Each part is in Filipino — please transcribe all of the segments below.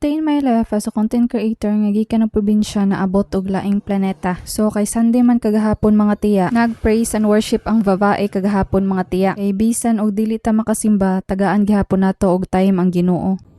day in my life as a content creator nga gikan ng probinsya na abot og laing planeta. So kay Sunday man kagahapon mga tiya, nag-praise and worship ang babae kagahapon mga tiya. Kay bisan og dili ta makasimba, tagaan gihapon nato og time ang Ginoo.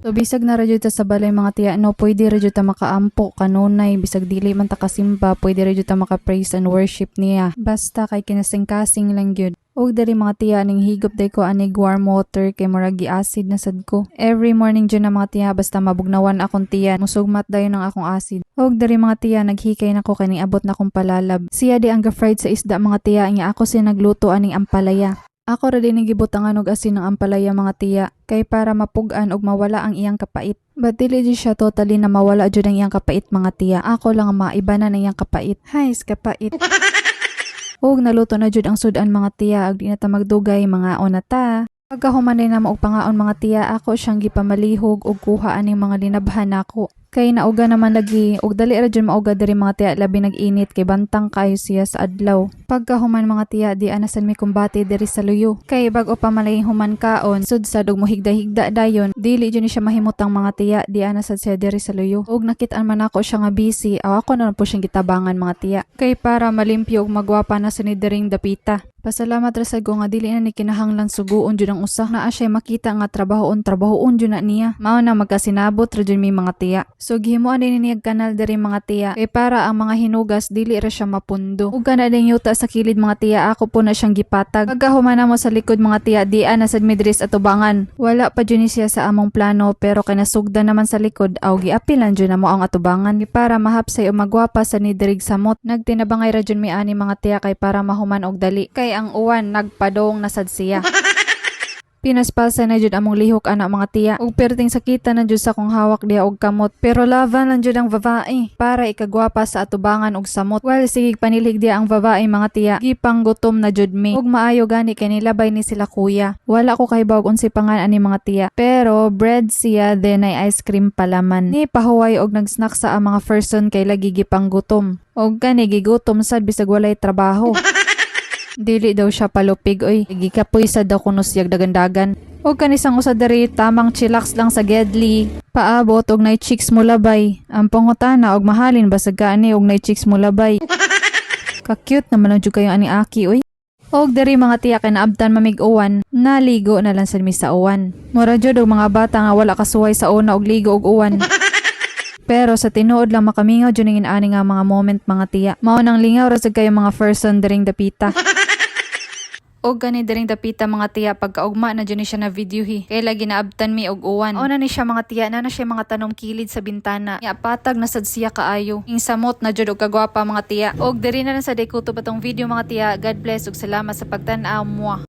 So bisag na radyo sa balay mga tiya, no, pwede radyo ta makaampo kanunay, bisag dili man ta kasimba, pwede radyo ta maka-praise and worship niya. Basta kay kinasing-kasing lang gyud. Og diri mga tiya ning higop day ko anig warm water kay murag acid na sad ko. Every morning dyan na mga tiya basta mabugnawan akong tiya, musugmat dayon ng akong acid. Og diri mga tiya naghikay na ko kani abot na kong palalab. Siya di ang fried sa isda mga tiya, nga ako siya nagluto aning ampalaya. Ako ra din gibutangan og asin ng ampalaya mga tiya kay para mapugan og mawala ang iyang kapait. But dili di siya totally na mawala jud ang iyang kapait mga tiya. Ako lang ang maiba na ng iyang kapait. Hays kapait. og naluto na jud ang sudan mga tiya ag di na ta magdugay mga onata. Pagkahumanay na mo og pangaon mga tiya ako siyang gipamalihog og kuha aning mga linabhan nako. Kay nauga naman lagi og dali ra jud mauga diri mga tiya labi nag-init kay bantang kayo siya sa adlaw. Pagkahuman mga tiya di anasan mi kumbati diri sa luyo. Kay bag-o pa malay human kaon sudsad og mohigda-higda dayon dili ni siya mahimutang mga tiya di anasad siya diri sa luyo. Og nakitaan man ako siya nga busy aw ako na po siyang gitabangan mga tiya. Kay para malimpyo og magwapa na sa ni diring dapita. Pasalamat ra sa ko nga dili na ni kinahanglan suguon jud ang usa naa siya makita nga trabahoon trabahoon jud na niya. Mao na magkasinabot ra jud mi mga tiya. So gihimuan din niyag kanal diri mga tiya kay para ang mga hinugas dili ra siya mapundo. Ug kana din yuta sa kilid mga tiya ako po na siyang gipatag. Pagkahuman na mo sa likod mga tiya di ana sad mi diri sa atubangan. Wala pa jud ni siya sa among plano pero kanasugda naman sa likod aw giapilan jud na mo ang atubangan Kay para mahapsay o magwapa sa nidirig samot. Nagtinabangay ra jud mi ani mga tiya kay para mahuman og dali. Kay ang uwan nagpadong na sad siya. Pinaspalsa na jud among lihok ana mga tiya. Ug perting sakita na jud sa kong hawak diha og kamot. Pero lavan lang jud ang babae para ikagwapa sa atubangan og samot. Well sige panilig diha ang babae mga tiya. Gipang gutom na jud mi. Ug maayo gani kay nilabay ni sila kuya. Wala ko kay bawog unsi pangan ani mga tiya. Pero bread siya then ay ice cream palaman. Ni pahuway og nag-snack sa ang mga person kay lagi gipang gutom. Og gani gigutom sad bisag walay trabaho. Dili daw siya palupig oy. Gikapoy sa daw kuno siyag dagandagan. O kanisang usa diri tamang chillax lang sa gedli. Paabot og nay chicks mo labay. Ang pangutana og mahalin basag kaani og nay chicks mo labay. Ka-cute naman ang jud kayo ani aki oy. Og diri mga tiya kay naabtan mamig uwan, naligo na lang sa mi sa uwan. Mura jud og mga bata nga wala kasuway sa una og ligo og uwan. Pero sa tinuod lang makamingaw jud ning ani nga mga moment mga tiya. Mao nang lingaw ra sad kayo mga person diring dapita. Og gani diring dapita mga tiya pagkaugma na dyan siya na videohi. Kaya lagi naabtan mi og uwan. O na ni siya mga tiya na na siya mga tanom kilid sa bintana. Nga patag na sad siya kaayo. Ing samot na jud og kagwapa mga tiya. Og diri na lang sa dekuto pa tong video mga tiya. God bless ug salamat sa pagtan-aw mo.